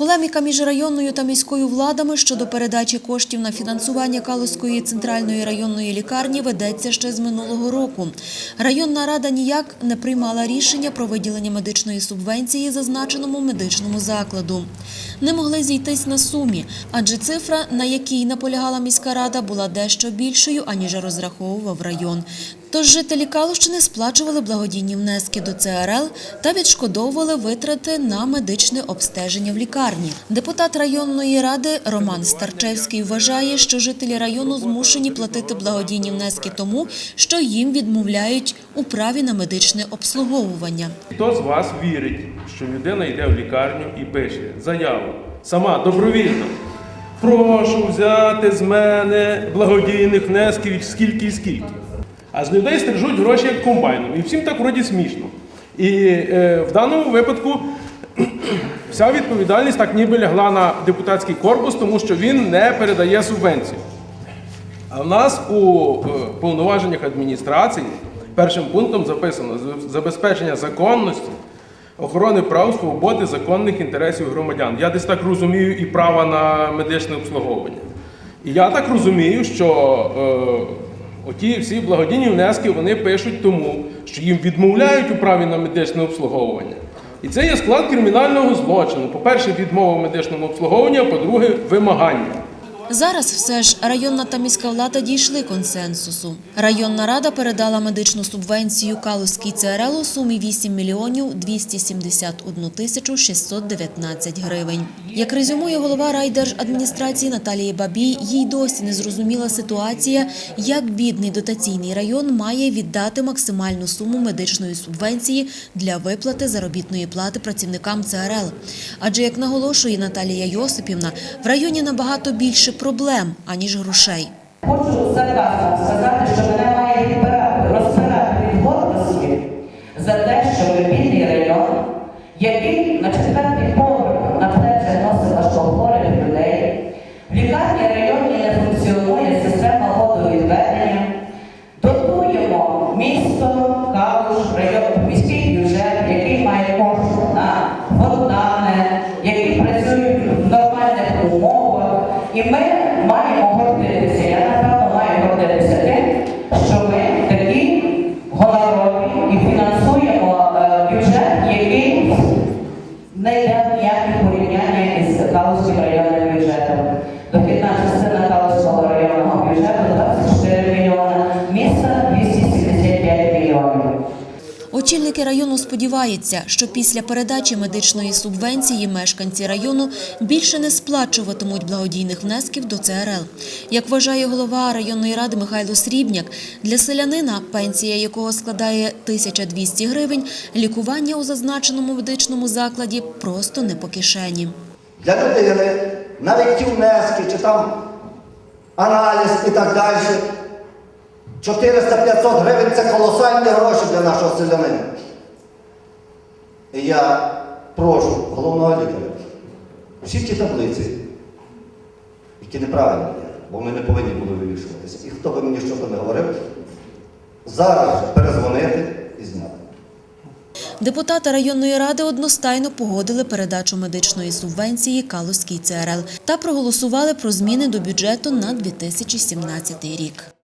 Полеміка між районною та міською владами щодо передачі коштів на фінансування Калузької центральної районної лікарні ведеться ще з минулого року. Районна рада ніяк не приймала рішення про виділення медичної субвенції зазначеному медичному закладу. Не могли зійтись на сумі, адже цифра, на якій наполягала міська рада, була дещо більшою, аніж розраховував район. Тож жителі Калущини сплачували благодійні внески до ЦРЛ та відшкодовували витрати на медичне обстеження в лікарні. Депутат районної ради Роман Старчевський вважає, що жителі району змушені платити благодійні внески тому, що їм відмовляють у праві на медичне обслуговування. Хто з вас вірить, що людина йде в лікарню і пише заяву сама добровільно? Прошу взяти з мене благодійних внесків скільки і скільки. А з людей стрижуть гроші як комбайном. І всім так вроді смішно. І е, в даному випадку вся відповідальність так ніби лягла на депутатський корпус, тому що він не передає субвенцію. А в нас у е, повноваженнях адміністрації першим пунктом записано забезпечення законності, охорони прав, свободи, законних інтересів громадян. Я десь так розумію і права на медичне обслуговування. І я так розумію, що е, оті всі благодійні внески вони пишуть тому, що їм відмовляють у праві на медичне обслуговування. І це є склад кримінального злочину. По-перше, відмова в медичному обслуговуванні, а по-друге, вимагання. Зараз все ж районна та міська влада дійшли консенсусу. Районна рада передала медичну субвенцію Калузькій ЦРЛ у сумі 8 мільйонів 271 тисячу 619 гривень. Як резюмує голова райдержадміністрації Наталії Бабій, їй досі не зрозуміла ситуація, як бідний дотаційний район має віддати максимальну суму медичної субвенції для виплати заробітної плати працівникам ЦРЛ. Адже, як наголошує Наталія Йосипівна, в районі набагато більше проблем, аніж грошей. Хочу сарказмом сказати, що мене має відбирати, розпирати від гордості за те, що мобільний район, який на четвертий поверх на плечі носить важкохворих людей. В лікарні районі не функціонує you may, might Очільники району сподіваються, що після передачі медичної субвенції мешканці району більше не сплачуватимуть благодійних внесків до ЦРЛ. Як вважає голова районної ради Михайло Срібняк, для селянина, пенсія якого складає 1200 гривень, лікування у зазначеному медичному закладі просто не по кишені. Для людини навіть ті внески чи там аналіз і так далі. 400-500 гривень це колосальні гроші для нашого селянина. І я прошу головного лікаря, всі ті таблиці, які неправильні є, бо вони не повинні були вирішуватися. І хто би мені щось не говорив, зараз перезвонити і зняти. Депутати районної ради одностайно погодили передачу медичної субвенції Калузькій ЦРЛ та проголосували про зміни до бюджету на 2017 рік.